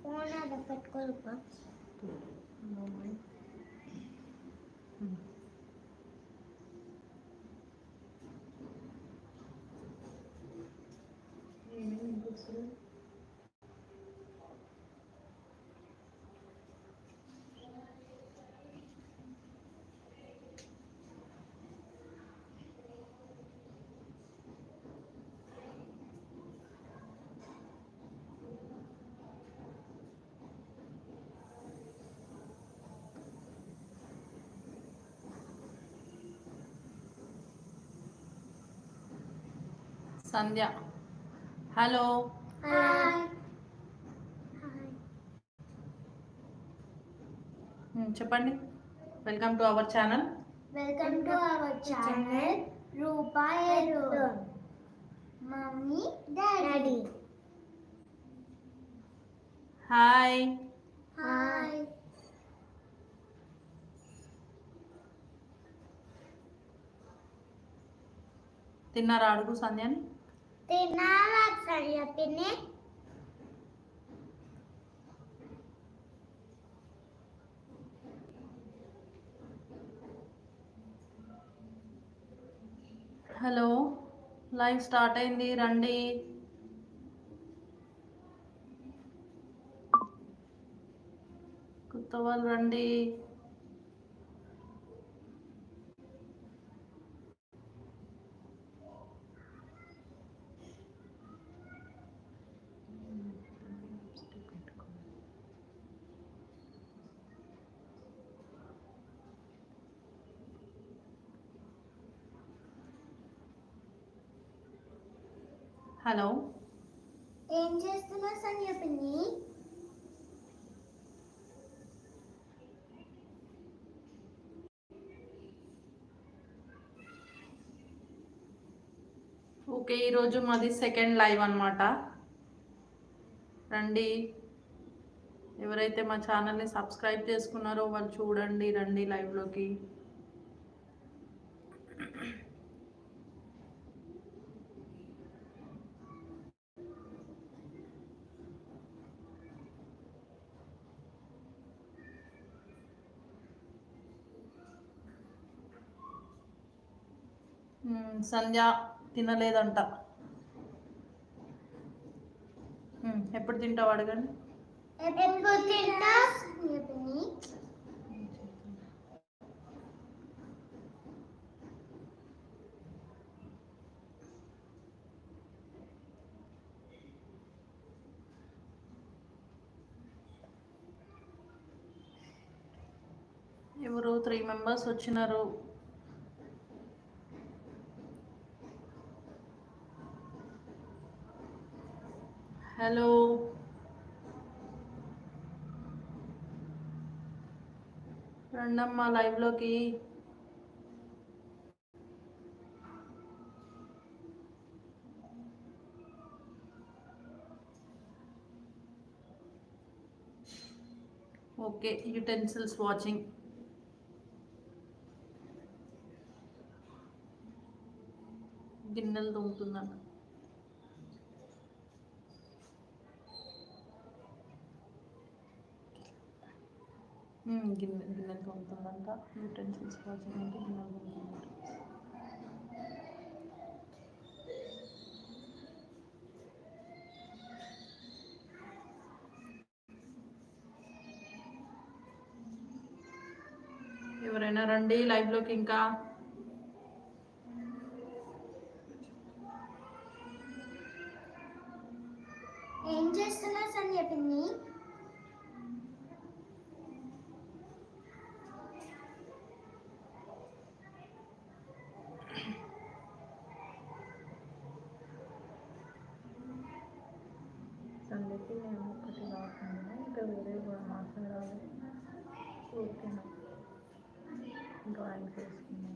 Phone అక్కడ పెట్టుకోలేపా Sandhya. Hello. చెప్పండి. Welcome to our channel. Welcome to our channel Rupa ఎరుడు mummy daddy. Hi. Hi. తిన్నారా అడుగు సంధ్యని? తిన్నావా సరి పిన్ని హలో లైవ్ స్టార్ట్ అయింది రండి. కొత్త వాళ్ళు రండి. హలో. ఏం చేస్తున్నావు సంధ్య పిన్ని? ఓకే ఈరోజు మాది సెకండ్ లైవ్ అన్నమాట. రండి. ఎవరైతే మా ఛానల్ని సబ్స్క్రైబ్ చేసుకున్నారో వాళ్ళు చూడండి రండి లైవ్లోకి. సంధ్య తినలేదంట. ఎప్పుడు తింటావు అడగండి. ఎవరు త్రీ మెంబర్స్ వచ్చినారు. హలో రండమ్మా లైవ్లోకి ఓకే యుటెన్సిల్స్ వాచింగ్ గిన్నెలు తోముతుందంట గిన్నె గిన్నెలు తోముతుందంట యూటెన్సిల్స్ వాచింగ్ అంటే గిన్నెలు తోముతుందంట ఎవరైనా రండి లైవ్లోకి ఇంకా ఏం చేస్తున్నావు సంధ్య పిన్ని సందేకి నేను ఒకటి ఇంకా వేరే కూడా మాట్లాడాలి ఓకేనా డ్రాయింగ్ చేసుకున్నాను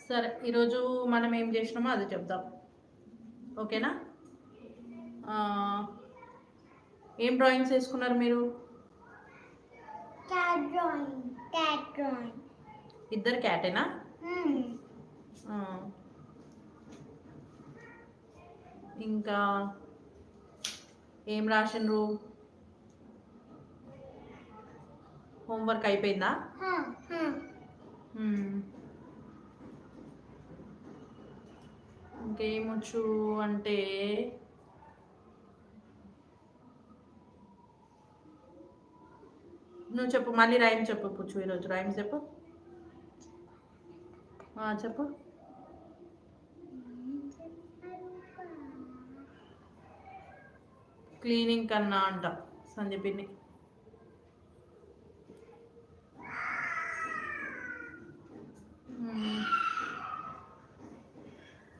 సరే ఈరోజు మనం ఏం చేసినామో అది చెప్దాం. ఓకేనా? ఏం డ్రాయింగ్స్ వేసుకున్నారు మీరు? Cat drawing. Cat drawing. ఇద్దరు క్యాటేనా. ఇంకా ఏం రాసిండ్రు? హోంవర్క్ అయిపోయిందా. ఇంకేమొచ్చు అంటే నువ్వు చెప్పు మళ్ళీ రైమ్ చెప్పు పుచ్చు ఈరోజు రైమ్ చెప్పు. చెప్పు. క్లీనింగ్ కన్నా అంట సందీపిని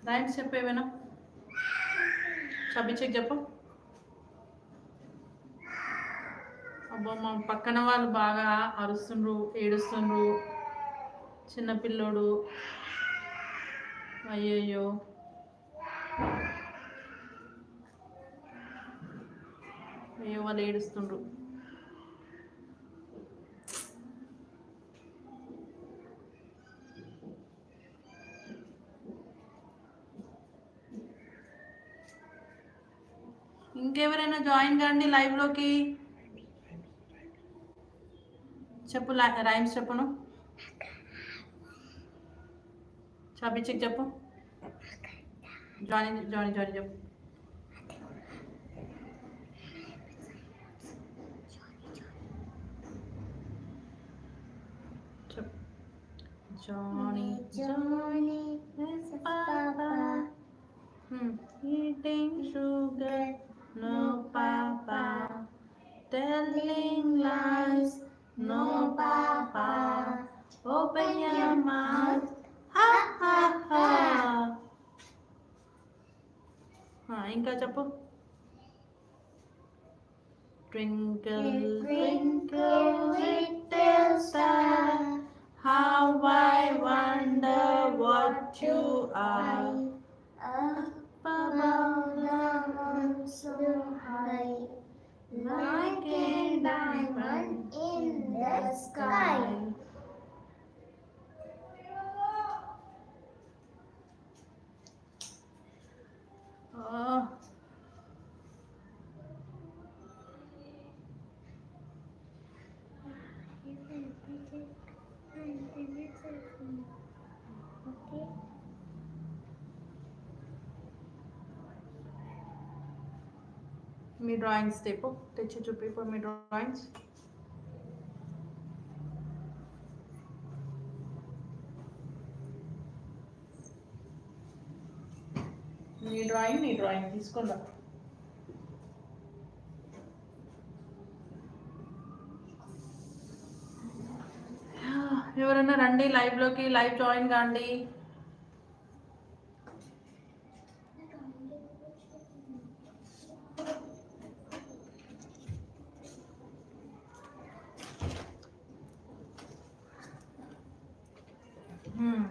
రైమ్స్ చెప్పు ఏమైనా చెప్పు. అబ్బా మా పక్కన వాళ్ళు బాగా అరుస్తుండ్రు ఏడుస్తుండ్రు. చిన్నపిల్లోడు అయ్యయ్యో. అయ్యో వాళ్ళు ఏడుస్తుండ్రు. ఇంకెవరైనా జాయిన్ కండి లైవ్లోకి. చెప్పు రైమ్స్ చెప్పను. చాపిచ్చికి చెప్పు జాయిన్ జాయిన్ జాయిన్ చెప్పు చెప్పు Johnny Johnny. Yes, Papa. Hmm. Eating sugar, no Papa. Telling lies, no Papa. Open your mouth, ha ha ha. ఆ, ఇంకా చెప్పు Twinkle, twinkle, little star, how I wonder what you are. Up above the moon so high, like a diamond in the sky. Oh. Okay. మీ drawings తెప్పు తెచ్చి చూపిపో మీ drawings నీ drawing నీ డ్రాయింగ్ తీసుకుందా ఎవరైనా రండి లైవ్లోకి లైవ్ జాయిన్ కాండి Hmm.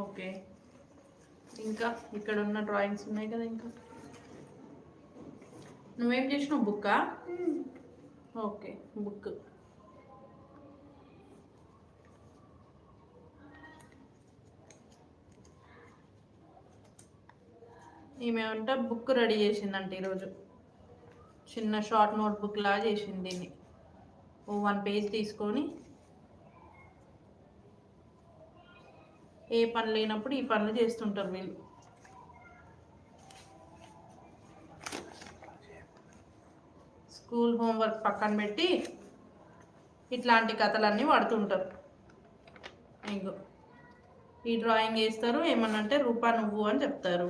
ఓకే ఇంకా ఇక్కడ ఉన్న డ్రాయింగ్స్ ఉన్నాయి కదా ఇంకా? నువ్వేం చేసినావు? బుక్కా? Okay book. ఈమె బుక్ రెడీ చేసిందంట ఈరోజు. చిన్న షార్ట్ నోట్బుక్ లాగా చేసింది దీన్ని. ఓ వన్ పేజ్ తీసుకొని ఏ పని లేనప్పుడు ఈ పనులు చేస్తుంటారు వీళ్ళు. స్కూల్ హోంవర్క్ పక్కన పెట్టి ఇట్లాంటి కథలన్నీ వాడుతుంటారు ఇంకో ఈ డ్రాయింగ్ వేస్తారు ఏమన్నా అంటే రూపా నువ్వు అని చెప్తారు.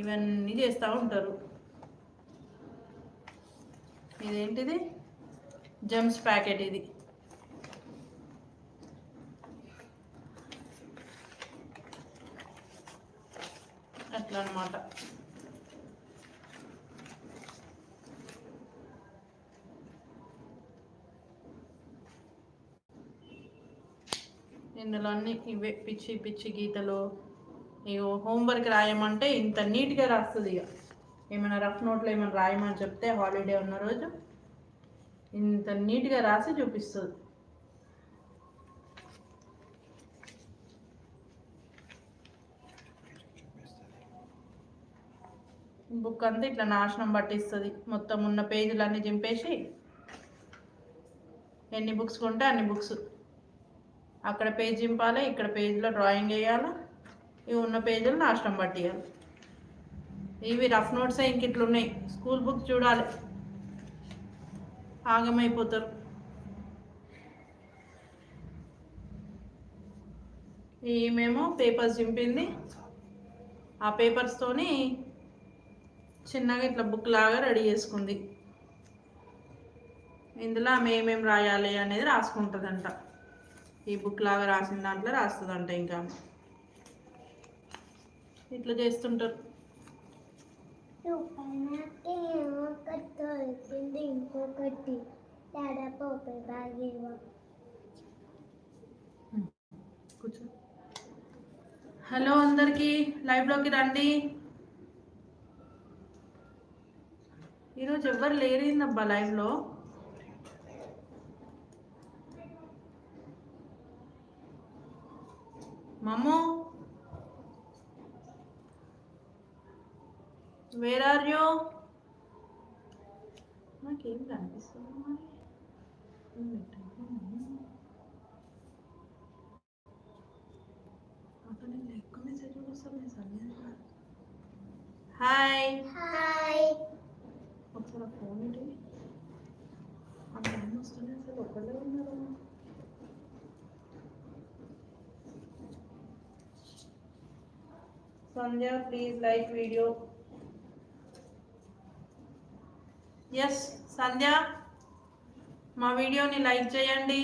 ఇవన్నీ చేస్తూ ఉంటారు. ఇదేంటిది? జమ్స్ ప్యాకెట్ ఇది. అట్లా అనమాట ఇందులో అన్ని ఇవే పిచ్చి పిచ్చి గీతలు. ఇగో హోంవర్క్ రాయమంటే ఇంత నీట్గా రాస్తుంది ఇక ఏమైనా రఫ్ నోట్లో ఏమైనా రాయమని చెప్తే హాలిడే ఉన్న రోజు ఇంత నీట్గా రాసి చూపిస్తుంది. బుక్ అంతా ఇట్లా నాశనం పట్టిస్తుంది. మొత్తం ఉన్న పేజీలన్నీ చింపేసి ఎన్ని బుక్స్ కొంటే అన్ని బుక్స్ అక్కడ పేజ్ చింపాలి ఇక్కడ పేజీలో డ్రాయింగ్ వేయాలి? ఇవి ఉన్న పేజీలు నాశనం పట్టియాలి. ఇవి రఫ్ నోట్స్ ఇంక ఇట్లున్నాయి. స్కూల్ బుక్ చూడాలి. ఆగమైపోతారు. ఈమెమో పేపర్స్ చింపింది. ఆ పేపర్స్తోని చిన్నగా ఇట్లా బుక్ లాగా రెడీ చేసుకుంది. ఇందులో ఆమె ఏమేమి రాయాలి అనేది రాసుకుంటుందంట. ఈ బుక్ లాగా రాసిన దాంట్లో రాస్తుందంట ఇంకా. ఇట్లా చేస్తుంటారు. ఇంకొకటి హలో అందరికీ లైవ్లోకి రండి. ఈరోజు ఎవ్వరు లేరేందబ్బా లైవ్లో? మమ్మో వేర్ ఆర్ యూ నాకేం కనిపిస్తుంది మరి? అక్కడ హాయ్ హాయ్ ఒకసారి ఫోన్ ఏంటి టైం వస్తుంది అసలు ఒక్కళ్ళే ఉన్నారు. Sandhya please like video yes Sandhya మా వీడియోని లైక్ చేయండి.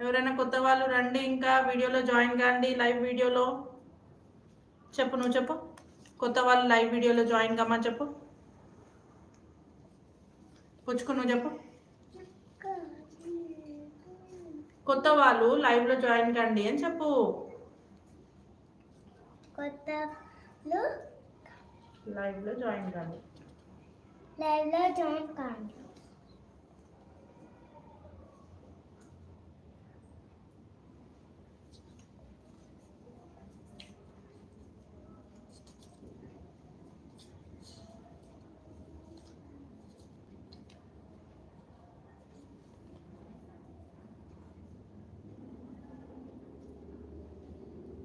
ఎవరైనా కొత్త వాళ్ళు రండి ఇంకా వీడియోలో జాయిన్ కాండి లైవ్ వీడియోలో చెప్పు నువ్వు చెప్పు. కొత్త వాళ్ళు లైవ్ వీడియోలో జాయిన్ కమ్మని చెప్పు. పుచ్చుకు నువ్వు చెప్పు. కొత్త వాళ్ళు లైవ్లో జాయిన్ కండి అని చెప్పు. కొత్తలు లైవ్లో జాయిన్ కండి లైవ్లో జాయిన్ కాండి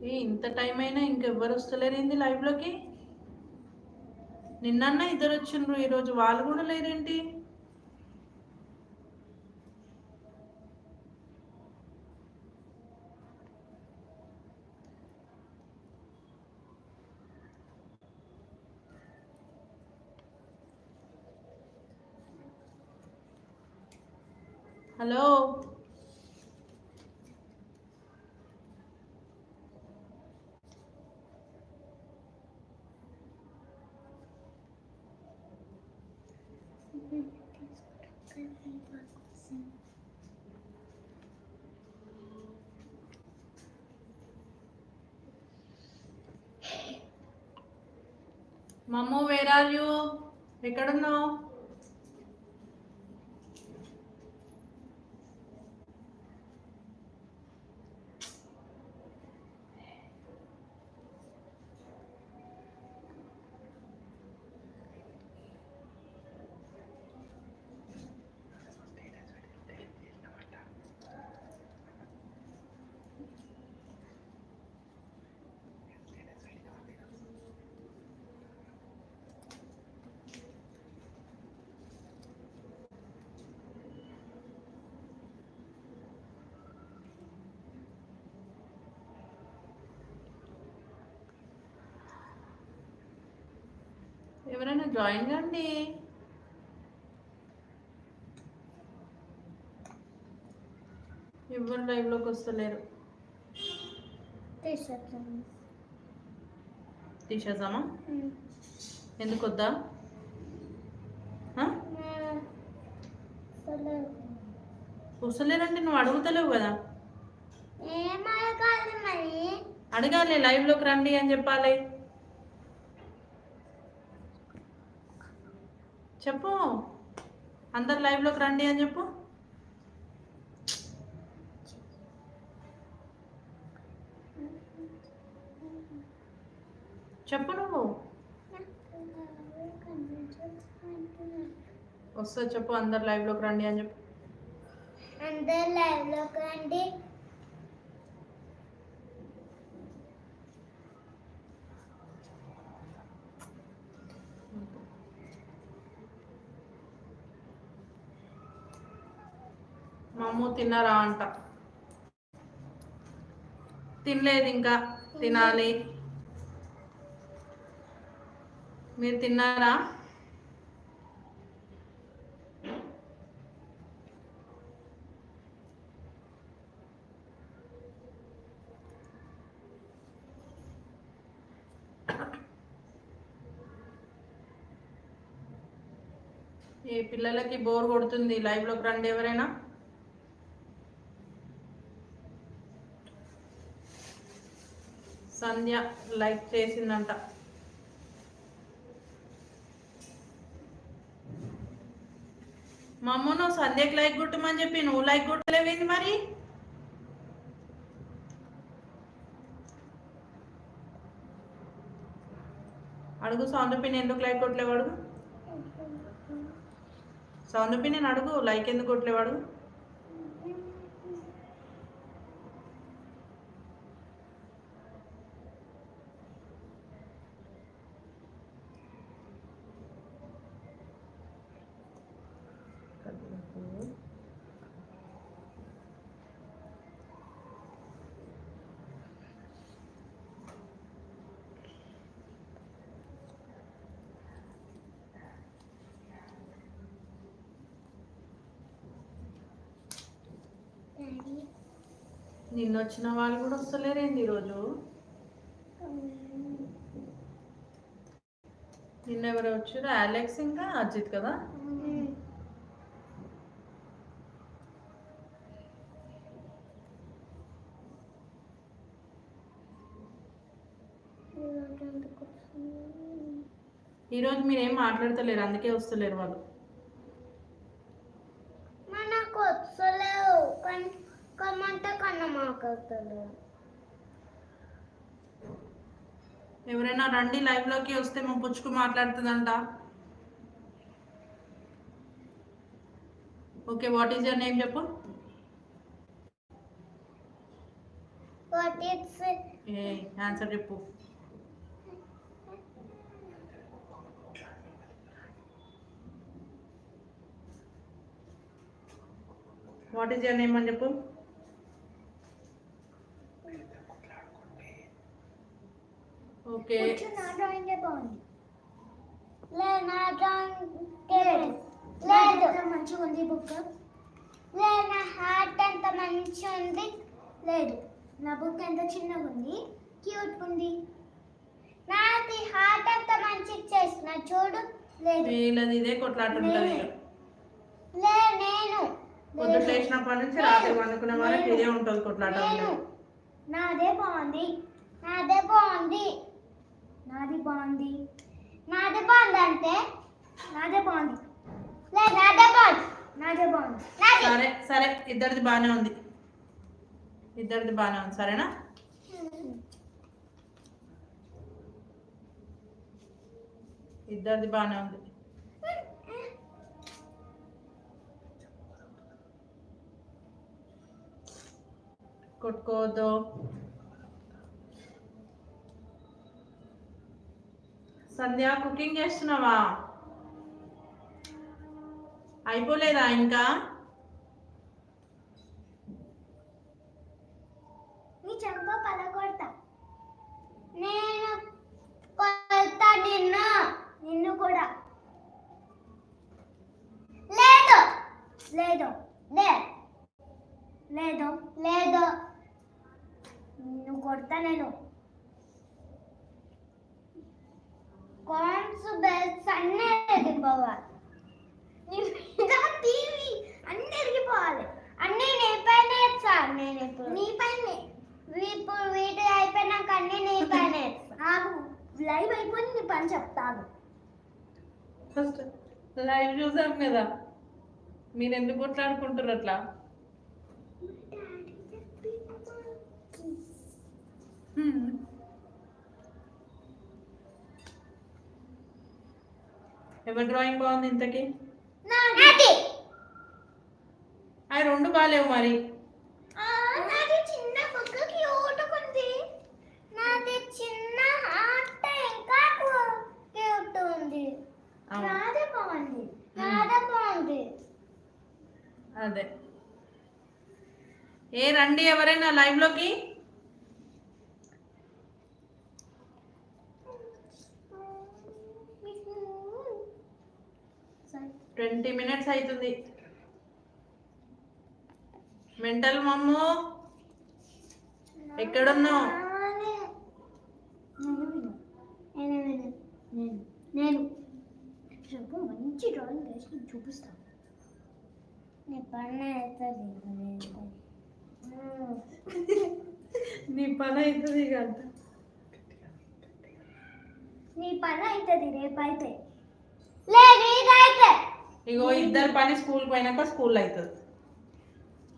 ఏ ఇంత టైం అయినా ఇంకెవ్వరు వస్తలేరేంది లైవ్లోకి నిన్న ఇద్దరు వచ్చిండ్రు ఈరోజు వాళ్ళు కూడా లేరేంటి హలో మమ్ము వేర్ ఆర్ యూ ఎక్కడున్నావు ఎవరైనా జాయిన్ కండి ఎవరు లైవ్లోకి వస్తలేరు. తీసేద్దామా? ఎందుకు వద్దా? ఆ? వస్తలేరంటే నువ్వు అడుగుతలేవు కదా. అడగాలి లైవ్లోకి రండి అని చెప్పాలి. చెప్పు. అందరు లైవ్లోకి రండి అని చెప్పు. చెప్పు నువ్వు. వస్తా చెప్పు అందరు లైవ్లోకి రండి అని చెప్పు. అందరు లైవ్లోకి రండి. మా తిన్నారా అంట. తినలేదు ఇంకా తినాలి. మీరు తిన్నారా? ఈ పిల్లలకి బోర్ కొడుతుంది లైవ్లోకి రండి ఎవరైనా. సంధ్య లైక్ చేసిందంట. మా అమ్మ నువ్వు సంధ్యకి లైక్ కొట్టమని చెప్పి నువ్వు లైక్ కొట్టలేవేంది మరి? అడుగు సౌండ్ పిన్ ఎందుకు లైక్ కొట్టలేవు అడుగు? సౌండ్ పిన్ నేను అడుగు లైక్ ఎందుకు కొట్టలేవు అడుగు డాడీ నిన్న వచ్చిన వాళ్ళు కూడా వస్తలేరేంది ఈరోజు? నిన్న ఎవరు వచ్చారు అలెక్స్ ఇంకా అజిత్ కదా? ఈరోజు మీరు ఏం మాట్లాడతలేరు అందుకే వస్తలేరు వాళ్ళు. కమ్మంటే కన్నా ఎవరైనా రండి లైవ్లోకి వస్తే మా పుచ్చుకు మాట్లాడుతుందంట. Okay what is your name చెప్పు? వాట్ ఏ ఆన్సర్ చెప్పు. వాట్ ఈస్ యర్ నేమ్ అని చెప్పు. ఓకే. నా డ్రాయింగ్ బాగుంది లేదు నా డ్రాయింగ్ లేదు. లేదు మంచిగా ఉంది బుక్ లేదు నా హార్ట్ ఎంత మంచిగా ఉంది? లేదు. నా బుక్ ఎంత చిన్నగా ఉంది? క్యూట్ ఉంది. నాది హార్ట్ ఎంత మంచిగా చేసిన చూడు. లేదు. వీళ్ళది ఇదే కొట్లాట ఉంటుంది లే నేను. పొద్దుట లేచినప్పటి నుంచి రాత్రి వండుకునే వాళ్ళకి ఇదే ఉంటుంది కొట్లాట. నాదే బాగుంది. నాదే బాగుంది. నాది బాగుంది. నాదే బాగుంది అంటే నాదే బాగుంది. లే నాదే బాగుంది. నాదే బాగుంది. నాది. సరే సరే ఇద్దరిది బాగానే ఉంది. ఇద్దరిది బాగానే ఉంది సరేనా? ఇద్దరిది బాగానే ఉంది. కొట్టుకోవద్దు. సంధ్య కుకింగ్ చేస్తున్నావా? అయిపోలేదా ఇంకా నీ చెంప పలకొడతా నేను కొడతా నిన్ను నిన్ను కూడా లేదు లేదు లే లేదు లేదు నిన్ను కొడతా నేను కాన్స్ బెల్స్ అన్నీ ఎదిగిపోవాలి టీవీ అన్నీ ఎరిగిపోవాలి అన్నీ నీ పైన సార్ నేను ఇప్పుడు నీ పైన ఇప్పుడు వీటి అయిపోయినాక అన్నీ నీ పైన. నాకు లైవ్ అయిపోయి నీ పని చెప్తాను. ఫస్ట్ లైవ్ చూసాం కదా. మీరు ఎందుకు కొట్లాడుకుంటారు అట్లా? హ్మ్. ఎవరి డ్రాయింగ్ బాగుంది ఇంతకి? నాది. అవి రెండు బాగాలేవు మరి ఆ, నాది చిన్న బుక్క క్యూట్ ఉంది నాది చిన్న హార్ట్ ఇంకా క్యూట్ ఉంది అవును. నాదే బాగుంది నాదే బాగుంది అదే. ఏ రండి ఎవరైనా లైవ్లోకి ట్వంటీ మినిట్స్ అవుతుంది మెంటల్ మమ్ము ఎక్కడున్నావు? నేను. చెప్పు మంచి డ్రాయింగ్ వేసి నీకు చూపిస్తాను నీ పని అవుతుంది నీ పని అవుతుంది కదా నీ పని అవుతుంది లేదు ఇదైతే ఇగో ఇద్దరు పని స్కూల్ పోయినాక స్కూల్ అవుతుంది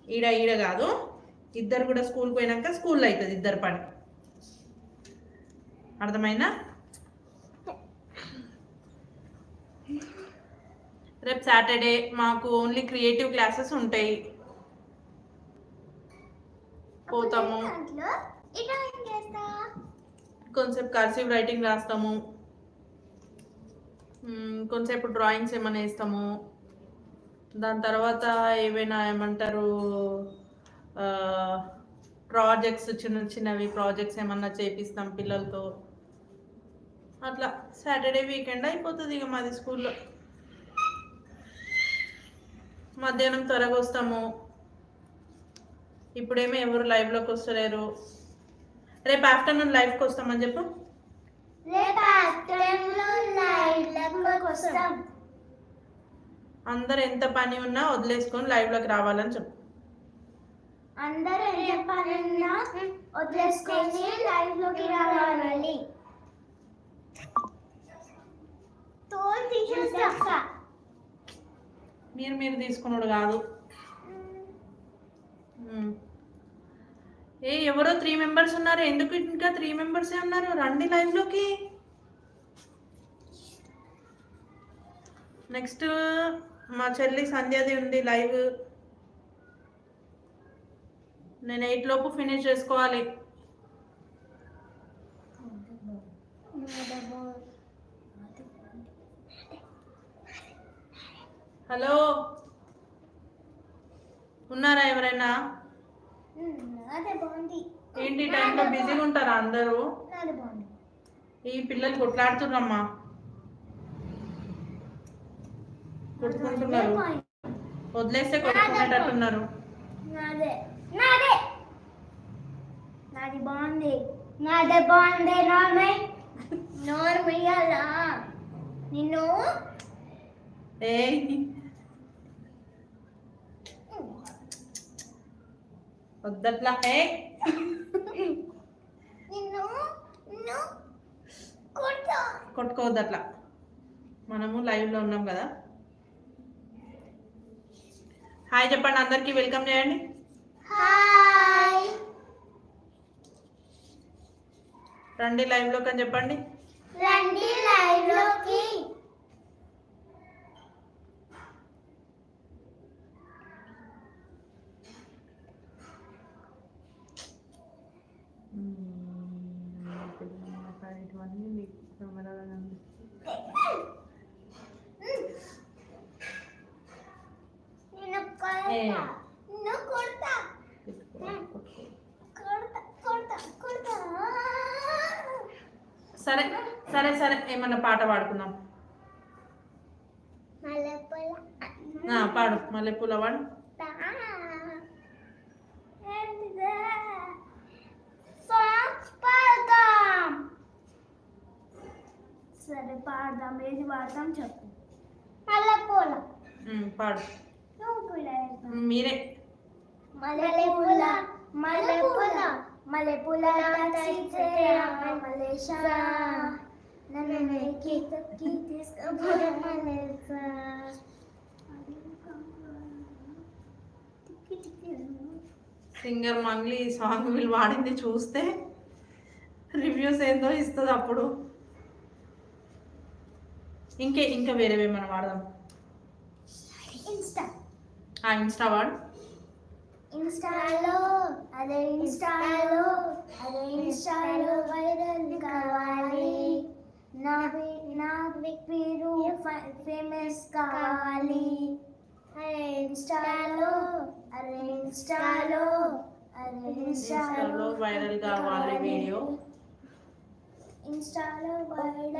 ఈడ ఈడ కాదు. ఇద్దరు కూడా స్కూల్ పోయినాక స్కూల్ అవుతుంది ఇద్దరు పని. అర్థమైందా? రేపు సాటర్డే మాకు ఓన్లీ క్రియేటివ్ క్లాసెస్ ఉంటాయి. పోతాము. కొంతసేపు కర్సివ్ రైటింగ్ రాస్తాము. మ్మ్, కొంతసేపు డ్రాయింగ్స్ ఏమైనా వేస్తాము. దాని తర్వాత ఏవైనా ఏమంటారు ప్రాజెక్ట్స్ చిన్న చిన్నవి ప్రాజెక్ట్స్ ఏమన్నా చేపిస్తాం పిల్లలతో. అట్లా సాటర్డే వీకెండ్ అయిపోతుంది ఇక మాది స్కూల్లో మధ్యాహ్నం త్వరగా వస్తాము. ఇప్పుడేమో ఎవరు లైవ్లోకి వస్తలేరు. రేపు ఆఫ్టర్నూన్ లైవ్కి వస్తామని చెప్పు. రేపు ఆఫ్టర్నూన్ లైవ్లకు వస్తాం. అందరు ఎంత పని ఉన్నా వదిలేసుకొని లైవ్లోకి రావాలని చెప్పు. అందరూ ఎంత వదిలేసుకొని లైవ్లోకి రావాలి. తోలు తీసేస్తా మీరు మీరు తీసుకున్నాడు కాదు. ఏ ఎవరో త్రీ మెంబర్స్ ఉన్నారు. ఎందుకు ఇంకా త్రీ మెంబర్సే ఉన్నారు? రండి లైవ్లోకి నెక్స్ట్ మా చెల్లి సంధ్యాది ఉంది లైవ్ నేను ఎయిట్ లోపు ఫినిష్ చేసుకోవాలి. హలో. ఉన్నారా ఎవరైనా? ఏంటి టైంలో బిజీగా ఉంటారా అందరూ? ఈ పిల్లలు కొట్లాడుతున్నారమ్మా. కొట్టుకుంటున్నారు. వదిలేస్తే కొట్టుకునేటట్టున్నారు. నాదే. నాదే. నాది బాగుంది. నాదే బాగుంది నార్మే నోర్మయ్యాలా నిన్ను ఏ వద్దట్లా ఏ కొట్టుకోవద్దు అట్లా మనము లైవ్లో ఉన్నాం కదా. హాయ్ చెప్పండి అందరికీ వెల్కమ్ చేయండి. హాయ్ రండి లైవ్లోకి అని చెప్పండి. రండి లైవ్ సరే సరే సరే. ఏమన్నా పాట పాడుకుందాం. మల్లెపూల ఆ, పాడు. మళ్ళీ పూల పాడు సాంగ్స్ పాడదాం సరే పాడదాం ఏది పాడదాం చెప్పు. మల్లెపూల. ఉమ్, పాడు. నువ్వు ఉమ్, మీరే. మల్లెపూల మల్లెపూల. మల్లెపూల మలేషా నన్ను ఎక్కి తొక్కి తీసుకుపోవడం తెలుసా టిక్కి టిక్కి సింగర్ మంగ్లీ ఈ సాంగ్ వీళ్ళు వాడింది చూస్తే రివ్యూస్ ఏందో ఇస్తుంది అప్పుడు. ఇంకే ఇంకా వేరేవేమైనా వాడదాం? ఇన్స్టా. ఆ ఇన్స్టా వాడు. ఇన్స్టాలో అదే ఇన్స్టాలో అదే ఇన్స్టాలో వైరల్ కావాలి. నా నా పేరు ఫేమస్ కావాలి. అదే ఇన్స్టాలో అదే ఇన్స్టాలో అదే ఇన్స్టాలో వైరల్ కావాలి. వీడియో. ఇన్స్టాలో వైరల్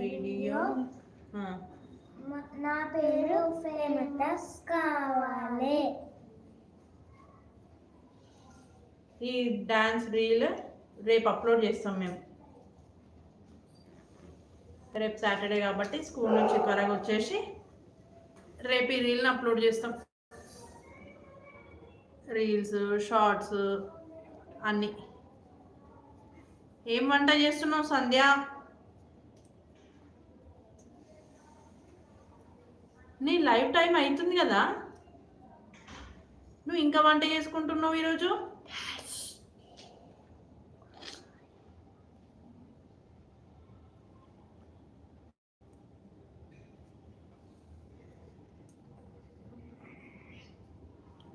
వీడియో. నా పేరు ఫేమస్ కావాలి. ఈ డాన్స్ రీల్ రేపు అప్లోడ్ చేస్తాం మేము. రేపు సాటర్డే కాబట్టి స్కూల్ నుంచి త్వరగా వచ్చేసి రేపు ఈ రీల్ని అప్లోడ్ చేస్తాం. రీల్స్ షార్ట్స్ అన్నీ. ఏం వంట చేస్తున్నావు సంధ్య? నీ లైఫ్ టైం అవుతుంది కదా. నువ్వు ఇంకా వంట చేసుకుంటున్నావు ఈరోజు?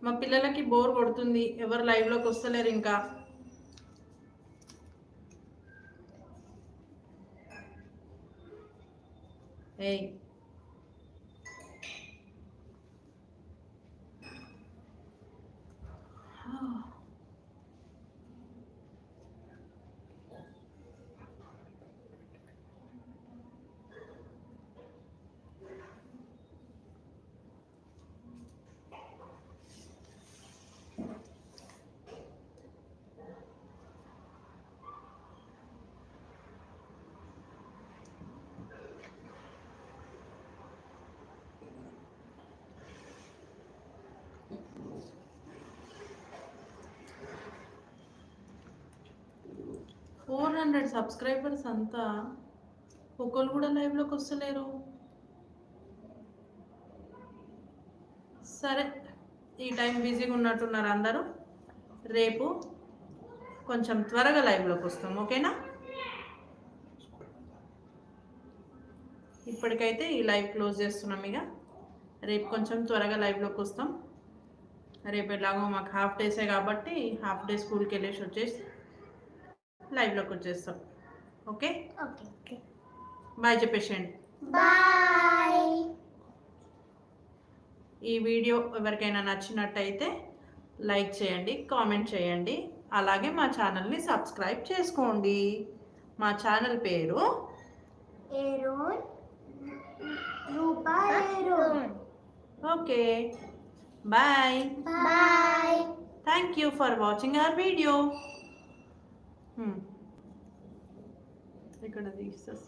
మా పిల్లలకి బోర్ కొడుతుంది. ఎవరు లైవ్లోకి వస్తలేరు ఇంకా. ఏయ్ ఫోర్ హండ్రెడ్ సబ్స్క్రైబర్స్ అంతా ఒకళ్ళు కూడా లైవ్లోకి వస్తలేరు. సరే ఈ టైం బిజీగా ఉన్నట్టున్నారు అందరూ. రేపు కొంచెం త్వరగా లైవ్లోకి వస్తాం ఓకేనా? ఇప్పటికైతే ఈ లైవ్ క్లోజ్ చేస్తున్నాం ఇక. రేపు కొంచెం త్వరగా లైవ్లోకి వస్తాం. రేపు ఎలాగో మాకు హాఫ్ డేసే కాబట్టి హాఫ్ డే స్కూల్కి వెళ్ళేసి వచ్చేసి లైవ్లోకి వచ్చేస్తాం ఓకే ఓకే బాయ్ చెప్పేసేయండి. బాయ్ ఈ వీడియో ఎవరికైనా నచ్చినట్టయితే లైక్ చేయండి కామెంట్ చేయండి. అలాగే మా ఛానల్ని సబ్స్క్రైబ్ చేసుకోండి. మా ఛానల్ పేరు? Okay. Bye bye thank you for watching our video ఇక్కడ తీసేస్తుంది